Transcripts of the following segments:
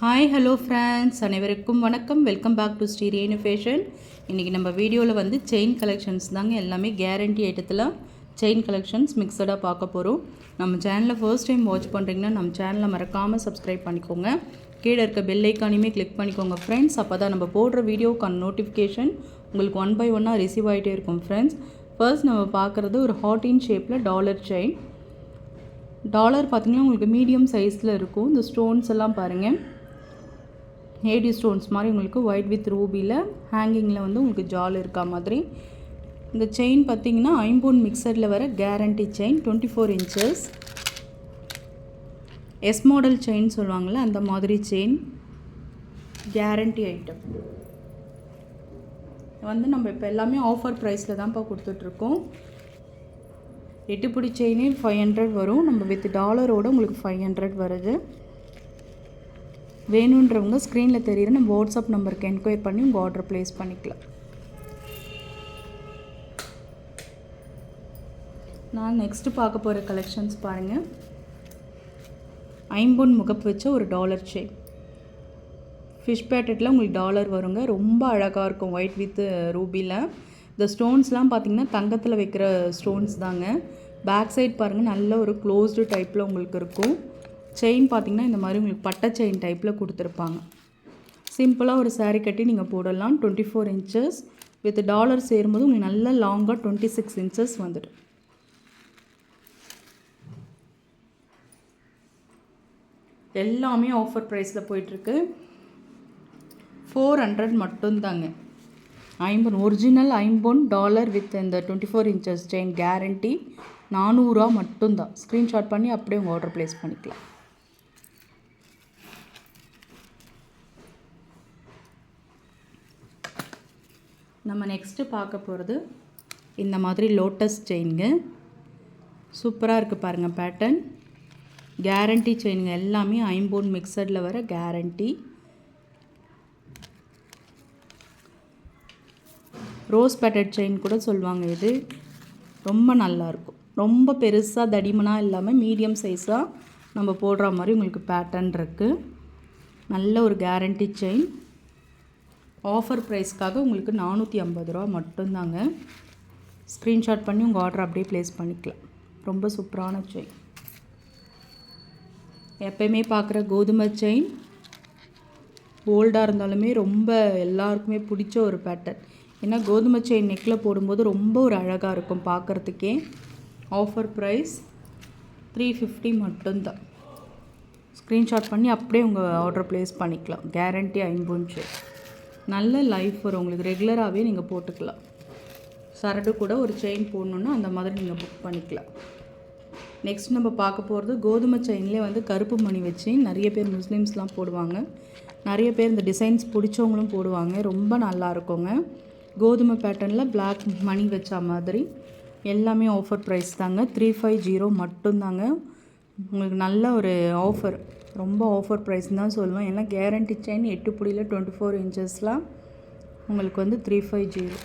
Hi hello friends அனைவருக்கும் வணக்கம். Welcome back to Srirenu fashion இன்றைக்கி நம்ம வீடியோவில் வந்து செயின் கலெக்ஷன்ஸ் தாங்க எல்லாமே கேரண்டி ஐட்டத்தில் செயின் கலெக்ஷன்ஸ் மிக்சடாக பார்க்க போகிறோம் நம்ம சேனலில் ஃபர்ஸ்ட் டைம் வாட்ச் பண்ணுறீங்கன்னா நம்ம சேனலை மறக்காமல் சப்ஸ்கிரைப் பண்ணிக்கோங்க. கீழே இருக்க பெல் ஐக்கானையுமே கிளிக் பண்ணிக்கோங்க ஃப்ரெண்ட்ஸ் அப்போ தான் நம்ம போடுற வீடியோக்கான நோட்டிஃபிகேஷன் உங்களுக்கு ஒன் பை ஒன்னாக ரிசீவ் ஆகிட்டே இருக்கும் ஃப்ரெண்ட்ஸ் ஃபர்ஸ்ட் நம்ம பார்க்குறது ஒரு ஹாட்டின் ஷேப்பில் டாலர் செயின் டாலர் பார்த்திங்கன்னா உங்களுக்கு மீடியம் சைஸில் இருக்கும். இந்த ஸ்டோன்ஸ் எல்லாம் பாருங்கள் ஏடி ஸ்டோன்ஸ் மாதிரி உங்களுக்கு ஒயிட் வித் ரூபியில் ஹேங்கிங்கில் வந்து உங்களுக்கு ஜால் இருக்கா மாதிரி. இந்த செயின் பார்த்தீங்கன்னா ஐம்போன் மிக்சரில் வர guarantee chain twenty four inches S model chain சொல்லுவாங்கள்ல அந்த மாதிரி செயின் கேரண்டி ஐட்டம் வந்து நம்ம இப்போ எல்லாமே ஆஃபர் ப்ரைஸில் தான்ப்பா கொடுத்துட்ருக்கோம் எட்டுப்பிடி செயினே ஃபைவ் ஹண்ட்ரட் வரும். நம்ம வித் டாலரோட உங்களுக்கு ஃபைவ் ஹண்ட்ரட் வருது. வேணுன்றவங்க ஸ்க்ரீனில் தெரியுற நம்ம வாட்ஸ்அப் நம்பருக்கு என்கொயர் பண்ணி உங்கள் ஆர்டர் ப்ளேஸ் பண்ணிக்கலாம். நான் நெக்ஸ்ட்டு பார்க்க போகிற கலெக்ஷன்ஸ் பாருங்கள் ஐம்பொன் முகப்பு வச்ச ஒரு டாலர் செயின் ஃபிஷ் பேட்டட்டில் உங்களுக்கு டாலர் வருங்க. ரொம்ப அழகாக இருக்கும். ஒயிட் வித் ரூபியில் இந்த ஸ்டோன்ஸ்லாம் பார்த்திங்கன்னா தங்கத்தில் வைக்கிற ஸ்டோன்ஸ் தாங்க. பேக் சைட் பாருங்கள் நல்ல ஒரு க்ளோஸ்டு டைப்பில் உங்களுக்கு இருக்கும். செயின் பார்த்திங்கன்னா இந்த மாதிரி உங்களுக்கு பட்டை செயின் டைப்பில் கொடுத்துருப்பாங்க. சிம்பிளாக ஒரு சாரீ கட்டி நீங்கள் போடலாம். Twenty four inches with dollar சேரும்போது உங்களுக்கு நல்ல லாங்காக டுவெண்ட்டி சிக்ஸ் இன்ச்சஸ் வந்துடும். எல்லாமே ஆஃபர் ப்ரைஸில் போயிட்டுருக்கு ஃபோர் ஹண்ட்ரட் மட்டும்தாங்க. ஐம்பொன் ஒரிஜினல் ஐம்பொன் டாலர் வித் இந்த twenty four inches chain guarantee நானூறுரூவா மட்டும்தான். ஸ்க்ரீன்ஷாட் பண்ணி அப்படியே உங்கள் ஆர்டர் ப்ளேஸ் பண்ணிக்கலாம். நம்ம நெக்ஸ்ட்டு பார்க்க போகிறது இந்த மாதிரி லோட்டஸ் செயினுங்க சூப்பராக இருக்குது பாருங்கள் பேட்டர்ன் கேரண்டி செயினுங்க எல்லாமே ஐம்பொன் மிக்சடில் வர கேரண்டி ரோஸ் பேட்டட் செயின் கூட சொல்லுவாங்க இது. ரொம்ப நல்லாயிருக்கும் ரொம்ப பெருசாக தடிமனாக இல்லாமல் மீடியம் சைஸாக நம்ம போடுற மாதிரி உங்களுக்கு பேட்டர்ன் இருக்குது நல்ல ஒரு கேரண்டி செயின். ஆஃபர் ப்ரைஸ்க்காக உங்களுக்கு நானூற்றி ஐம்பது ரூபா மட்டும்தாங்க. ஸ்க்ரீன்ஷாட் பண்ணி உங்கள் ஆர்டர் அப்படியே ப்ளேஸ் பண்ணிக்கலாம். ரொம்ப சூப்பரான செயின். எப்பயுமே பார்க்குற கோதுமை செயின். ஓல்டாக இருந்தாலுமே ரொம்ப எல்லாருக்குமே பிடிச்ச ஒரு பேட்டர்ன் ஏன்னா கோதுமை செயின் நெக்கில் போடும்போது ரொம்ப ஒரு அழகாக இருக்கும் பார்க்குறதுக்கே. ஆஃபர் ப்ரைஸ் த்ரீ ஃபிஃப்டி மட்டும்தான். ஸ்க்ரீன்ஷாட் பண்ணி அப்படியே உங்கள் ஆர்டர் ப்ளேஸ் பண்ணிக்கலாம். கேரண்டி ஐம்பொன் நல்ல லைஃப் வரும் உங்களுக்கு. ரெகுலராகவே நீங்கள் போட்டுக்கலாம். சரடு கூட ஒரு செயின் போடணுன்னா அந்த மாதிரி நீங்கள் புக் பண்ணிக்கலாம். நெக்ஸ்ட் நம்ம பார்க்க போகிறது கோதுமை செயின்லேயே வந்து கருப்பு மணி வச்சு நிறைய பேர் முஸ்லீம்ஸ்லாம் போடுவாங்க. நிறைய பேர் இந்த டிசைன்ஸ் பிடிச்சவங்களும் போடுவாங்க. ரொம்ப நல்லா இருக்குங்க. கோதுமை பேட்டர்னில் பிளாக் மணி வச்ச மாதிரி எல்லாமே ஆஃபர் ப்ரைஸ் தாங்க. த்ரீ ஃபைவ் ஜீரோ மட்டும்தாங்க. உங்களுக்கு நல்ல ஒரு ஆஃபர் ரொம்ப ஆஃபர் ப்ரைஸ் தான் சொல்லுவேன். ஏன்னா கேரண்டி செயின் எட்டு புடியில் டுவெண்ட்டி ஃபோர் இன்ச்சஸ்லாம் உங்களுக்கு வந்து த்ரீ ஃபைவ் ஜீரோ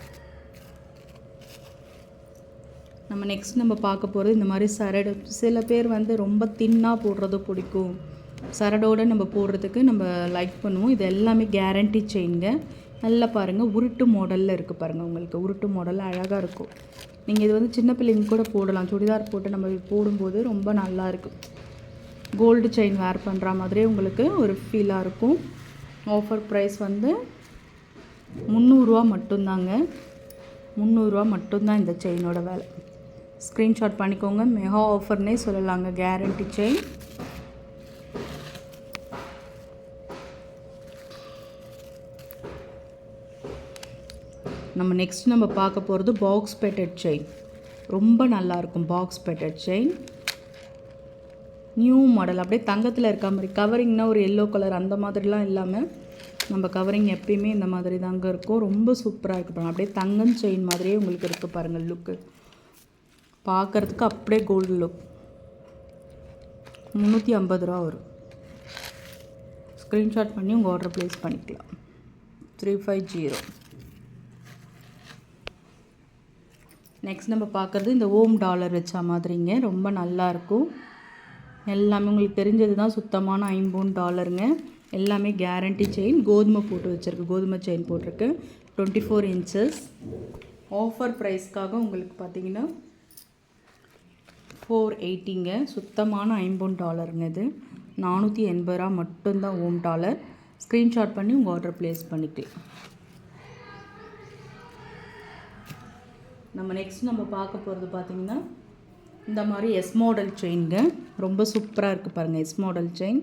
நம்ம நெக்ஸ்ட் நம்ம பார்க்க போகிறது இந்த மாதிரி சரடு. சில பேர் வந்து ரொம்ப தின்னாக போடுறது பிடிக்கும். சரடோடு நம்ம போடுறதுக்கு நம்ம லைக் பண்ணுவோம். இது எல்லாமே கேரண்டி செயின்ங்க நல்லா பாருங்கள் உருட்டு மாடலில் இருக்குது பாருங்கள் உங்களுக்கு. உருட்டு மாடல் அழகாக இருக்கும். நீங்கள் இது வந்து சின்ன பிள்ளைங்க கூட போடலாம். சுடிதார் போட்டு நம்ம போடும்போது ரொம்ப நல்லா இருக்கும் கோல்டு செயின் வேர் பண்ணுற மாதிரியே உங்களுக்கு ஒரு ஃபீலாக இருக்கும். ஆஃபர் ப்ரைஸ் வந்து முந்நூறுரூவா மட்டும்தாங்க. முந்நூறுரூவா மட்டும்தான் இந்த செயினோட வேலை. ஸ்க்ரீன்ஷாட் பண்ணிக்கோங்க. மெகா ஆஃபர்னே சொல்லலாங்க. கேரண்டி செயின் நம்ம நெக்ஸ்ட் நம்ம பார்க்க போகிறது பாக்ஸ் பேட்டட் செயின் ரொம்ப நல்லாயிருக்கும் box patted chain new model அப்படியே தங்கத்தில் இருக்க மாதிரி கவரிங்னா ஒரு எல்லோ கலர் அந்த மாதிரிலாம் இல்லாமல் நம்ம கவரிங் எப்பயுமே இந்த மாதிரி தாங்க இருக்கும். ரொம்ப சூப்பராக இருக்குது பாருங்கள் அப்படியே தங்கம் செயின் மாதிரியே உங்களுக்கு இருக்குது பாருங்கள் லுக்கு பார்க்குறதுக்கு அப்படியே கோல்டு லுக் முந்நூற்றி ஐம்பது ரூபா வரும். ஸ்க்ரீன்ஷாட் பண்ணி உங்கள் ஆர்டர் ப்ளேஸ் பண்ணிக்கலாம். த்ரீ ஃபைவ் ஜீரோ நெக்ஸ்ட் நம்ம பார்க்குறது இந்த ஓம் டாலர் வச்ச மாதிரிங்க. ரொம்ப நல்லாயிருக்கும் எல்லாமே உங்களுக்கு தெரிஞ்சது தான் சுத்தமான ஐம்பூன் டாலருங்க. எல்லாமே கேரண்டி செயின் கோதுமை போட்டு வச்சுருக்கு. கோதுமை செயின் போட்டிருக்கு. டுவெண்ட்டி ஃபோர் இன்ச்சஸ் ஆஃபர் ப்ரைஸ்க்காக உங்களுக்கு பார்த்தீங்கன்னா ஃபோர் எயிட்டிங்க சுத்தமான ஐம்பூன் டாலருங்க இது. நானூற்றி எண்பது ரூபா மட்டும்தான் ஓம் டாலர். ஸ்க்ரீன்ஷாட் பண்ணி உங்கள் ஆர்டர் ப்ளேஸ் பண்ணிக்கலாம். நம்ம நெக்ஸ்ட் நம்ம பார்க்க போகிறது பார்த்திங்கன்னா இந்த மாதிரி எஸ் மாடல் செயின்ங்க ரொம்ப சூப்பராக இருக்குது பாருங்கள் எஸ் மாடல் செயின்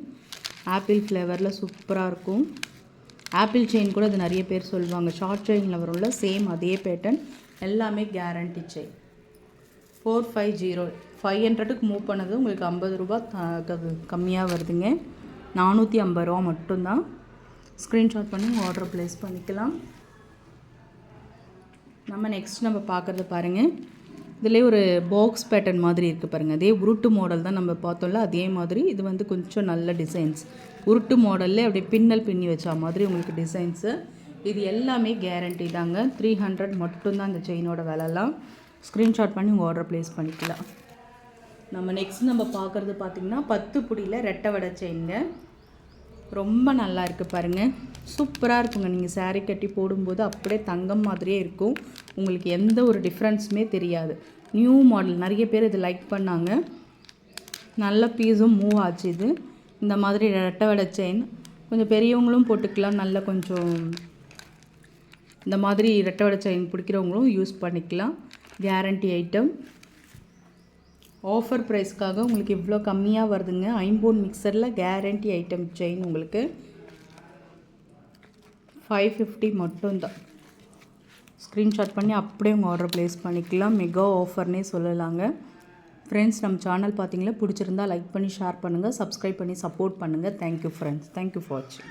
ஆப்பிள் ஃப்ளேவரில் சூப்பராக இருக்கும். ஆப்பிள் செயின் கூட இது நிறைய பேர் சொல்லுவாங்க. ஷார்ட் செயினில் வரும்ல சேம் அதே பேட்டர்ன் எல்லாமே guarantee chain four five zero five ஹண்ட்ரடுக்கு மூவ் பண்ணது உங்களுக்கு ஐம்பது ரூபா கம்மியாக வருதுங்க. நானூற்றி ஐம்பது ரூபா மட்டும்தான். ஸ்க்ரீன்ஷாட் பண்ணி ஆர்டர் ப்ளேஸ் பண்ணிக்கலாம். நம்ம நெக்ஸ்ட் நம்ம பார்க்குறது பாருங்கள் இதிலே ஒரு பாக்ஸ் பேட்டர்ன் மாதிரி இருக்குது பாருங்கள் அதே உருட்டு மாடல் தான் நம்ம பார்த்தோம்ல அதே மாதிரி. இது வந்து கொஞ்சம் நல்ல டிசைன்ஸ் உருட்டு மாடல்லே அப்படியே பின்னல் பின்னி வச்சா மாதிரி உங்களுக்கு டிசைன்ஸு இது எல்லாமே கேரண்டி தாங்க. த்ரீ ஹண்ட்ரட் மட்டும்தான் இந்த செயினோட விலைலாம் ஸ்க்ரீன்ஷாட் பண்ணி உங்கள் ஆர்டர் ப்ளேஸ் பண்ணிக்கலாம். நம்ம நெக்ஸ்ட் நம்ம பார்க்குறது பார்த்திங்கன்னா பத்து புடியில் ரெட்டை வடை செயின்ங்க ரொம்ப நல்லா இருக்குது பாருங்கள் சூப்பராக இருக்குங்க. நீங்கள் சேரீ கட்டி போடும்போது அப்படியே தங்கம் மாதிரியே இருக்கும். உங்களுக்கு எந்த ஒரு டிஃப்ரென்ஸுமே தெரியாது. நியூ மாடல் நிறைய பேர் இது லைக் பண்ணாங்க. நல்ல பீஸும் மூவ் ஆச்சு இது. இந்த மாதிரி ரெட்டை வடை செயின் கொஞ்சம் பெரியவங்களும் போட்டுக்கலாம். நல்ல கொஞ்சம் இந்த மாதிரி ரெட்டை வடை செயின் பிடிக்கிறவங்களும் யூஸ் பண்ணிக்கலாம். கேரண்டி ஐட்டம் ஆஃபர் ப்ரைஸ்க்காக உங்களுக்கு இவ்வளோ கம்மியாக வருதுங்க. ஐம்போன் மிக்சரில் கேரண்டி ஐட்டம் செயின் உங்களுக்கு ஃபைவ் ஃபிஃப்டி மட்டும்தான். ஸ்க்ரீன்ஷாட் பண்ணி அப்படியே உங்கள் ஆர்டர் ப்ளேஸ் பண்ணிக்கலாம். மெகா ஆஃபர்னே சொல்லலாங்க. ஃப்ரெண்ட்ஸ் நம்ம சேனல் பார்த்தீங்களா பிடிச்சிருந்தா லைக் பண்ணி ஷேர் பண்ணுங்கள் சப்ஸ்கிரைப் பண்ணி சப்போர்ட் பண்ணுங்கள் தேங்க்யூ ஃப்ரெண்ட்ஸ் தேங்க்யூ ஃபார் வாட்சிங்